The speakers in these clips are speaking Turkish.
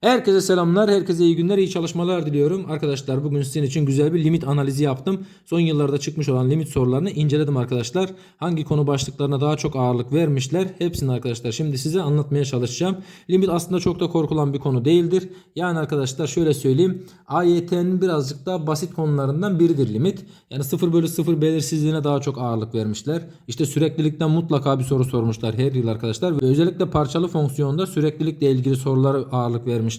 Herkese selamlar, herkese iyi günler, iyi çalışmalar diliyorum. Arkadaşlar bugün sizin için güzel bir limit analizi yaptım. Son yıllarda çıkmış olan limit sorularını inceledim arkadaşlar. Hangi konu başlıklarına daha çok ağırlık vermişler hepsini arkadaşlar şimdi size anlatmaya çalışacağım. Limit aslında çok da korkulan bir konu değildir. Yani arkadaşlar şöyle söyleyeyim. AYT'nin birazcık daha basit konularından biridir limit. Yani 0 bölü 0 belirsizliğine daha çok ağırlık vermişler. İşte süreklilikten mutlaka bir soru sormuşlar her yıl arkadaşlar. Ve özellikle parçalı fonksiyonda süreklilikle ilgili sorulara ağırlık vermişler.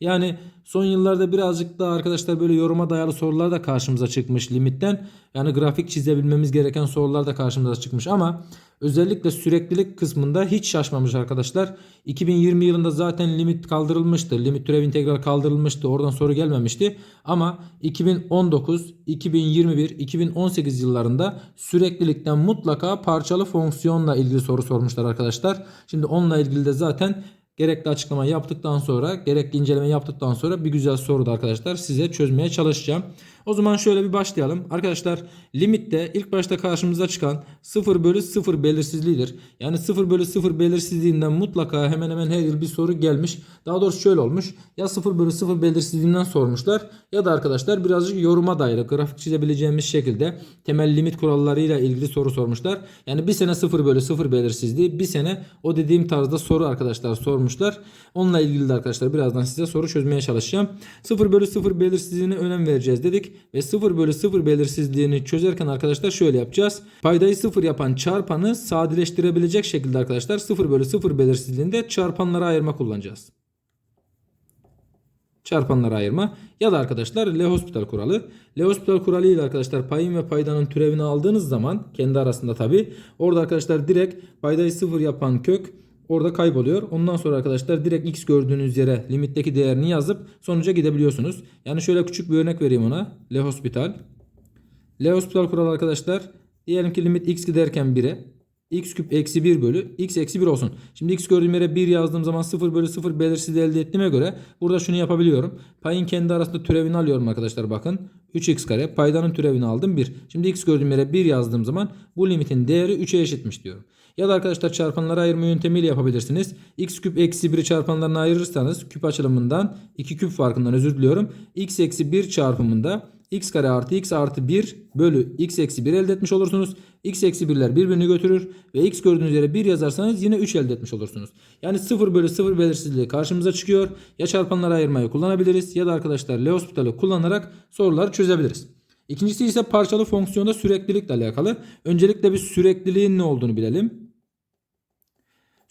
Yani son yıllarda birazcık daha arkadaşlar böyle yoruma dayalı sorular da karşımıza çıkmış limitten. Yani grafik çizebilmemiz gereken sorular da karşımıza çıkmış ama özellikle süreklilik kısmında hiç şaşmamış arkadaşlar. 2020 yılında zaten limit kaldırılmıştı. Limit türev integral kaldırılmıştı. Oradan soru gelmemişti. Ama 2019, 2021, 2018 yıllarında süreklilikten mutlaka parçalı fonksiyonla ilgili soru sormuşlar arkadaşlar. Şimdi onunla ilgili de zaten Gerekli açıklama yaptıktan sonra, gerekli inceleme yaptıktan sonra bir güzel soru da arkadaşlar size çözmeye çalışacağım. O zaman şöyle bir başlayalım. Arkadaşlar limitte ilk başta karşımıza çıkan 0 bölü 0 belirsizliğidir. Yani 0 bölü 0 belirsizliğinden mutlaka hemen hemen her yıl bir soru gelmiş. Daha doğrusu şöyle olmuş. Ya 0 bölü 0 belirsizliğinden sormuşlar ya da arkadaşlar birazcık yoruma dayalı grafik çizebileceğimiz şekilde temel limit kurallarıyla ilgili soru sormuşlar. Yani bir sene 0 bölü 0 belirsizliği bir sene o dediğim tarzda soru arkadaşlar sormuşlar. Onunla ilgili de arkadaşlar birazdan size soru çözmeye çalışacağım. 0 bölü 0 belirsizliğine önem vereceğiz dedik ve 0 bölü 0 belirsizliğini çözerken arkadaşlar şöyle yapacağız. Paydayı 0 yapan çarpanı sadeleştirebilecek şekilde arkadaşlar 0 bölü 0 belirsizliğinde çarpanlara ayırma kullanacağız. Çarpanlara ayırma ya da arkadaşlar L'Hospital kuralı. L'Hospital kuralı ile arkadaşlar payın ve paydanın türevini aldığınız zaman kendi arasında tabi orada arkadaşlar direkt paydayı 0 yapan kök orada kayboluyor. Ondan sonra arkadaşlar direkt x gördüğünüz yere limitteki değerini yazıp sonuca gidebiliyorsunuz. Yani şöyle küçük bir örnek vereyim ona. L'Hospital. L'Hospital kuralı arkadaşlar diyelim ki limit x giderken 1'e x küp eksi 1 bölü x eksi 1 olsun. Şimdi x gördüğüm yere 1 yazdığım zaman 0 bölü 0 belirsiz elde ettiğime göre burada şunu yapabiliyorum. Payın kendi arasında türevini alıyorum arkadaşlar bakın. 3x kare paydanın türevini aldım 1. Şimdi x gördüğüm yere 1 yazdığım zaman bu limitin değeri 3'e eşitmiş diyorum. Ya da arkadaşlar çarpanları ayırma yöntemiyle yapabilirsiniz. x küp eksi 1'i çarpanlarına ayırırsanız küp açılımından 2 küp farkından özür diliyorum. x eksi 1 çarpımında x kare artı x artı 1 bölü x eksi 1 elde etmiş olursunuz. x eksi 1'ler birbirini götürür ve x gördüğünüz yere 1 yazarsanız yine 3 elde etmiş olursunuz. Yani 0 bölü 0 belirsizliği karşımıza çıkıyor. Ya çarpanları ayırmayı kullanabiliriz ya da arkadaşlar L'Hospital'ı kullanarak soruları çözebiliriz. İkincisi ise parçalı fonksiyonda süreklilikle alakalı. Öncelikle bir sürekliliğin ne olduğunu bilelim.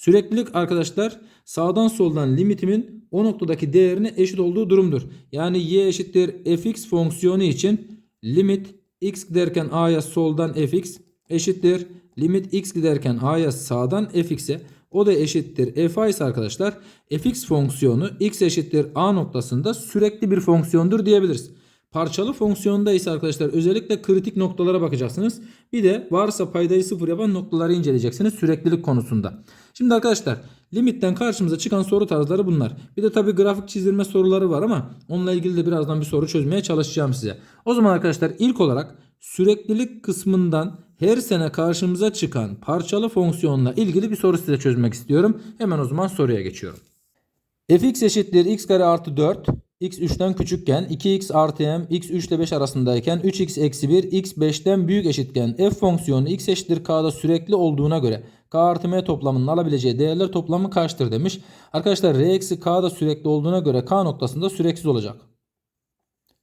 Süreklilik arkadaşlar sağdan soldan limitimin o noktadaki değerine eşit olduğu durumdur. Yani y eşittir fx fonksiyonu için limit x giderken a'ya soldan fx eşittir. Limit x giderken a'ya sağdan fx'e o da eşittir f ise arkadaşlar fx fonksiyonu x eşittir a noktasında sürekli bir fonksiyondur diyebiliriz. Parçalı fonksiyonda ise arkadaşlar özellikle kritik noktalara bakacaksınız. Bir de varsa paydayı sıfır yapan noktaları inceleyeceksiniz süreklilik konusunda. Şimdi arkadaşlar limitten karşımıza çıkan soru tarzları bunlar. Bir de tabi grafik çizilme soruları var ama onunla ilgili de birazdan bir soru çözmeye çalışacağım size. O zaman arkadaşlar ilk olarak süreklilik kısmından her sene karşımıza çıkan parçalı fonksiyonla ilgili bir soru size çözmek istiyorum. Hemen o zaman soruya geçiyorum. fx eşittir x kare artı 4 x 3'ten küçükken 2x artı m x 3 ile 5 arasındayken 3x eksi 1 x 5'ten büyük eşitken f fonksiyonu x eşittir k'da sürekli olduğuna göre k artı m toplamının alabileceği değerler toplamı kaçtır demiş. Arkadaşlar r eksi k da sürekli olduğuna göre k noktasında süreksiz olacak.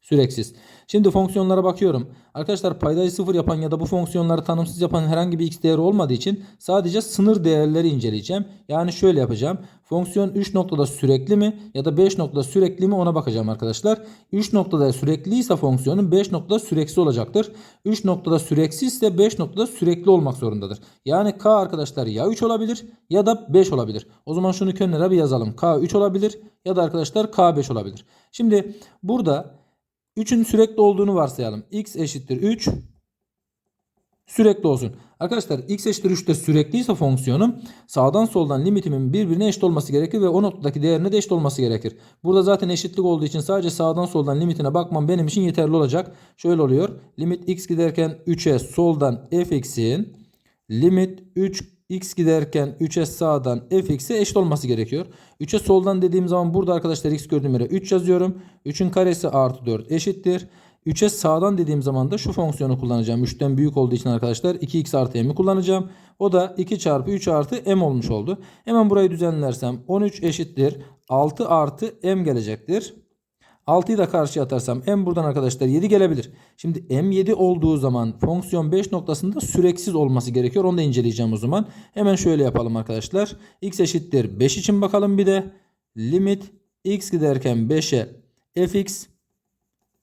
Süreksiz. Şimdi fonksiyonlara bakıyorum. Arkadaşlar paydayı sıfır yapan ya da bu fonksiyonları tanımsız yapan herhangi bir x değeri olmadığı için sadece sınır değerleri inceleyeceğim. Yani şöyle yapacağım. Fonksiyon 3 noktada sürekli mi ya da 5 noktada sürekli mi ona bakacağım arkadaşlar. 3 noktada sürekliyse fonksiyonun 5 noktada süreksiz olacaktır. 3 noktada süreksiz ise 5 noktada sürekli olmak zorundadır. Yani k arkadaşlar ya 3 olabilir ya da 5 olabilir. O zaman şunu kenara bir yazalım. k 3 olabilir ya da arkadaşlar k 5 olabilir. Şimdi burada 3'ün sürekli olduğunu varsayalım. x eşittir 3 sürekli olsun. Arkadaşlar x eşittir 3'te sürekliyse fonksiyonum sağdan soldan limitimin birbirine eşit olması gerekir ve o noktadaki değerine de eşit olması gerekir. Burada zaten eşitlik olduğu için sadece sağdan soldan limitine bakmam benim için yeterli olacak. Şöyle oluyor. Limit x giderken 3'e soldan fx'in limit 3 x giderken 3'e sağdan fx'e eşit olması gerekiyor. 3'e soldan dediğim zaman burada arkadaşlar x gördüğüm yere 3 yazıyorum. 3'ün karesi artı 4 eşittir. 3'e sağdan dediğim zaman da şu fonksiyonu kullanacağım. 3'ten büyük olduğu için arkadaşlar 2x artı m'i kullanacağım. O da 2 çarpı 3 artı m olmuş oldu. Hemen burayı düzenlersem 13 eşittir. 6 artı m gelecektir. 6'yı da karşıya atarsam m buradan arkadaşlar 7 gelebilir. Şimdi m 7 olduğu zaman fonksiyon 5 noktasında süreksiz olması gerekiyor. Onu da inceleyeceğim o zaman. Hemen şöyle yapalım arkadaşlar. x eşittir 5 için bakalım bir de. Limit x giderken 5'e fx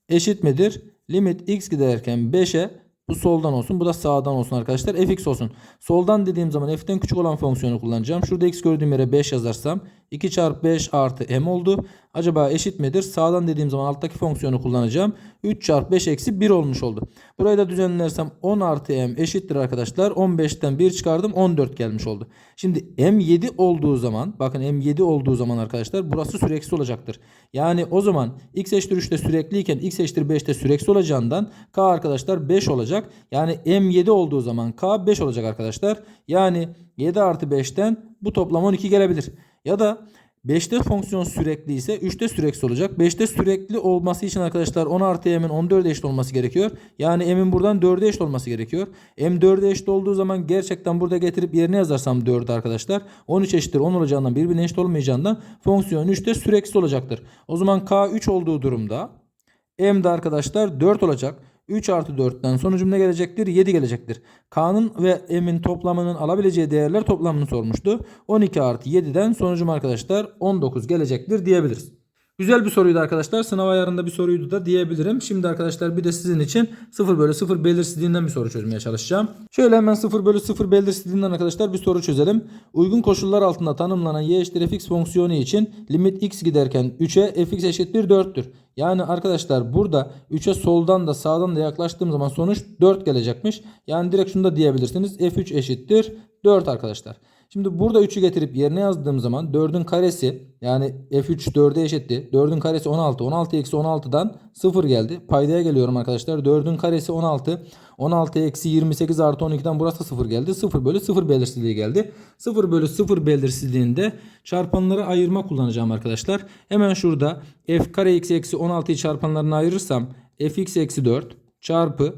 eşit midir? Limit x giderken 5'e bu soldan olsun. Bu da sağdan olsun arkadaşlar. fx olsun. Soldan dediğim zaman f'ten küçük olan fonksiyonu kullanacağım. Şurada x gördüğüm yere 5 yazarsam 2 çarpı 5 artı m oldu. Acaba eşit midir? Sağdan dediğim zaman alttaki fonksiyonu kullanacağım. 3 çarpı 5 eksi 1 olmuş oldu. Burayı da düzenlersem 10 artı m eşittir arkadaşlar. 15'ten 1 çıkardım 14 gelmiş oldu. Şimdi m 7 olduğu zaman bakın m 7 olduğu zaman arkadaşlar burası süreksiz olacaktır. Yani o zaman x eşittir 3'te sürekliyken x eşittir 5'te süreksiz olacağından k arkadaşlar 5 olacak. Yani m 7 olduğu zaman k 5 olacak arkadaşlar. Yani 7 artı 5'ten bu toplam 12 gelebilir. Ya da 5'te fonksiyon sürekli ise 3'te süreksiz olacak. 5'te sürekli olması için arkadaşlar 10 artı m'in 14'e eşit olması gerekiyor. Yani m'in buradan 4'e eşit olması gerekiyor. m 4'e eşit olduğu zaman gerçekten burada getirip yerine yazarsam 4'ü arkadaşlar 13 eşittir 10 olacağından birbirine eşit olmayacağından fonksiyon 3'te süreksiz olacaktır. O zaman k 3 olduğu durumda m de arkadaşlar 4 olacak. 3 artı 4'ten sonucum ne gelecektir? 7 gelecektir. K'nın ve M'in toplamının alabileceği değerler toplamını sormuştu. 12 artı 7'den sonucum arkadaşlar 19 gelecektir diyebiliriz. Güzel bir soruydu arkadaşlar. Sınav ayarında bir soruydu da diyebilirim. Şimdi arkadaşlar bir de sizin için 0 bölü 0 belirsizliğinden bir soru çözmeye çalışacağım. Şöyle hemen 0 bölü 0 belirsizliğinden arkadaşlar bir soru çözelim. Uygun koşullar altında tanımlanan y eşittir fx fonksiyonu için limit x giderken 3'e fx eşittir 4'tür. Yani arkadaşlar burada 3'e soldan da sağdan da yaklaştığım zaman sonuç 4 gelecekmiş. Yani direkt şunu da diyebilirsiniz. f3 eşittir 4 arkadaşlar. Şimdi burada 3'ü getirip yerine yazdığım zaman 4'ün karesi yani f3 4'e eşitti. 4'ün karesi 16. 16 eksi 16'dan 0 geldi. Paydaya geliyorum arkadaşlar. 4'ün karesi 16. 16 eksi 28 artı 12'den burası 0 geldi. 0 bölü 0 belirsizliği geldi. 0 bölü 0 belirsizliğinde çarpanları ayırma kullanacağım arkadaşlar. Hemen şurada f kare x eksi 16'yı çarpanlarına ayırırsam fx eksi 4 çarpı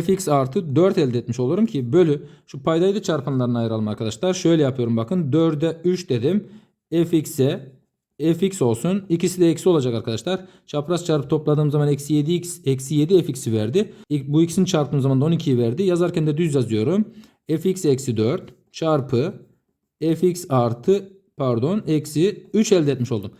fx artı 4 elde etmiş olurum ki bölü şu paydayı da çarpanlarına ayıralım arkadaşlar. Şöyle yapıyorum bakın 4'e 3 dedim. fx'e fx olsun. İkisi de eksi olacak arkadaşlar. Çapraz çarpı topladığım zaman eksi 7x eksi 7 fx'i verdi. Bu ikisini çarptığım zaman da 12'yi verdi. Yazarken de düz yazıyorum. fx eksi 4 çarpı fx artı pardon eksi 3 elde etmiş oldum.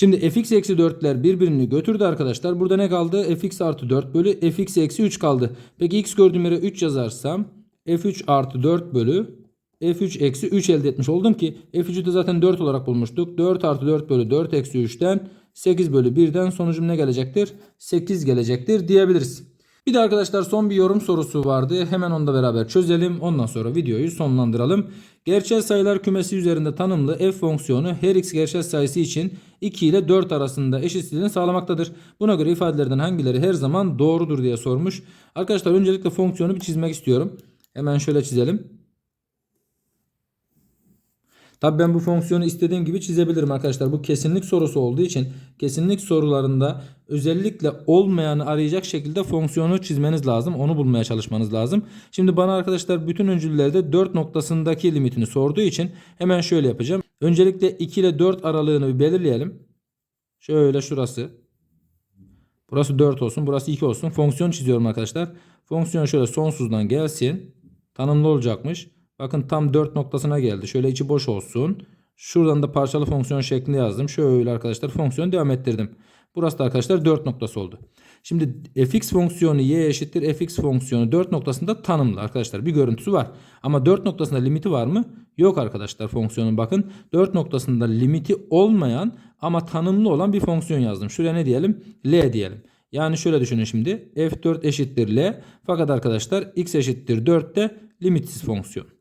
Şimdi fx eksi 4'ler birbirini götürdü arkadaşlar. Burada ne kaldı? fx artı 4 bölü fx eksi 3 kaldı. Peki x gördüğüm yere 3 yazarsam f3 artı 4 bölü f3 eksi 3 elde etmiş oldum ki f3'ü de zaten 4 olarak bulmuştuk. 4 artı 4 bölü 4 eksi 3'ten 8 bölü 1'den sonucum ne gelecektir? 8 gelecektir diyebiliriz. Bir de arkadaşlar son bir yorum sorusu vardı. Hemen onu da beraber çözelim. Ondan sonra videoyu sonlandıralım. Gerçel sayılar kümesi üzerinde tanımlı f fonksiyonu her x gerçel sayısı için 2 ile 4 arasında eşitsizliğini sağlamaktadır. Buna göre ifadelerden hangileri her zaman doğrudur diye sormuş. Arkadaşlar öncelikle fonksiyonu bir çizmek istiyorum. Hemen şöyle çizelim. Tabi ben bu fonksiyonu istediğim gibi çizebilirim arkadaşlar. Bu kesinlik sorusu olduğu için kesinlik sorularında özellikle olmayanı arayacak şekilde fonksiyonu çizmeniz lazım. Onu bulmaya çalışmanız lazım. Şimdi bana arkadaşlar bütün öncüllerde 4 noktasındaki limitini sorduğu için hemen şöyle yapacağım. Öncelikle 2 ile 4 aralığını belirleyelim. Şöyle şurası. Burası 4 olsun. Burası 2 olsun. Fonksiyon çiziyorum arkadaşlar. Fonksiyon şöyle sonsuzdan gelsin. Tanımlı olacakmış. Bakın tam 4 noktasına geldi. Şöyle içi boş olsun. Şuradan da parçalı fonksiyon şeklinde yazdım. Şöyle arkadaşlar fonksiyon devam ettirdim. Burası da arkadaşlar 4 noktası oldu. Şimdi fx fonksiyonu y eşittir fx fonksiyonu 4 noktasında tanımlı arkadaşlar. Bir görüntüsü var. Ama 4 noktasında limiti var mı? Yok arkadaşlar fonksiyonun bakın. 4 noktasında limiti olmayan ama tanımlı olan bir fonksiyon yazdım. Şuraya ne diyelim? L diyelim. Yani şöyle düşünün şimdi. f4 eşittir L. Fakat arkadaşlar x eşittir 4 de limitsiz fonksiyon.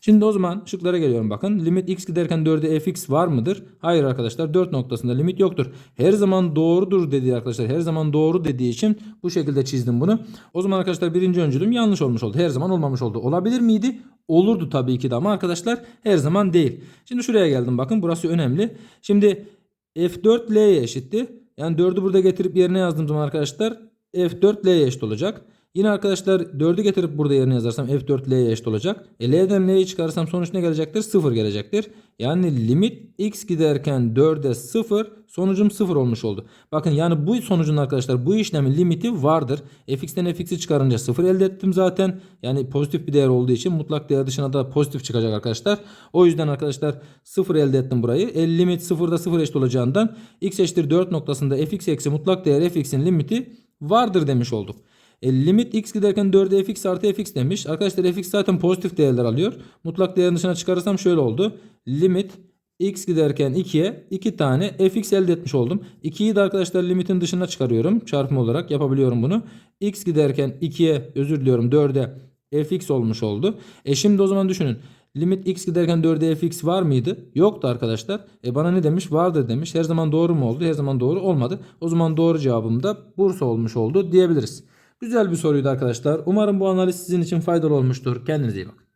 Şimdi o zaman şıklara geliyorum bakın. Limit x giderken 4'e fx var mıdır? Hayır arkadaşlar 4 noktasında limit yoktur. Her zaman doğrudur dediği arkadaşlar. Her zaman doğru dediği için bu şekilde çizdim bunu. O zaman arkadaşlar birinci öncülüm yanlış olmuş oldu. Her zaman olmamış oldu. Olabilir miydi? Olurdu tabii ki de ama arkadaşlar her zaman değil. Şimdi şuraya geldim bakın burası önemli. Şimdi F4 L'ye eşitti. Yani 4'ü burada getirip yerine yazdığım zaman arkadaşlar F4 L'ye eşit olacak. Yine arkadaşlar 4'ü getirip burada yerine yazarsam F4 L'ye eşit olacak. E, L'den L'yi çıkarırsam sonuç ne gelecektir? 0 gelecektir. Yani limit x giderken 4'e 0 sonucum 0 olmuş oldu. Bakın yani bu sonucun arkadaşlar bu işlemin limiti vardır. fx'ten fx'i çıkarınca 0 elde ettim zaten. Yani pozitif bir değer olduğu için mutlak değer dışına da pozitif çıkacak arkadaşlar. O yüzden arkadaşlar 0 elde ettim burayı. E, limit 0'da 0 eşit olacağından x eşittir 4 noktasında fx eksi mutlak değer fx'in limiti vardır demiş olduk. E, limit x giderken 4'e fx artı fx demiş. Arkadaşlar fx zaten pozitif değerler alıyor. Mutlak değerin dışına çıkarırsam şöyle oldu. Limit x giderken 2'ye 2 tane fx elde etmiş oldum. 2'yi de arkadaşlar limitin dışına çıkarıyorum. Çarpım olarak yapabiliyorum bunu. x giderken 2'ye özür diliyorum 4'e fx olmuş oldu. E şimdi o zaman düşünün. Limit x giderken 4'e fx var mıydı? Yoktu arkadaşlar. E bana ne demiş? Vardır demiş. Her zaman doğru mu oldu? Her zaman doğru olmadı. O zaman doğru cevabım da Bursa olmuş oldu diyebiliriz. Güzel bir soruydu arkadaşlar. Umarım bu analiz sizin için faydalı olmuştur. Kendinize iyi bakın.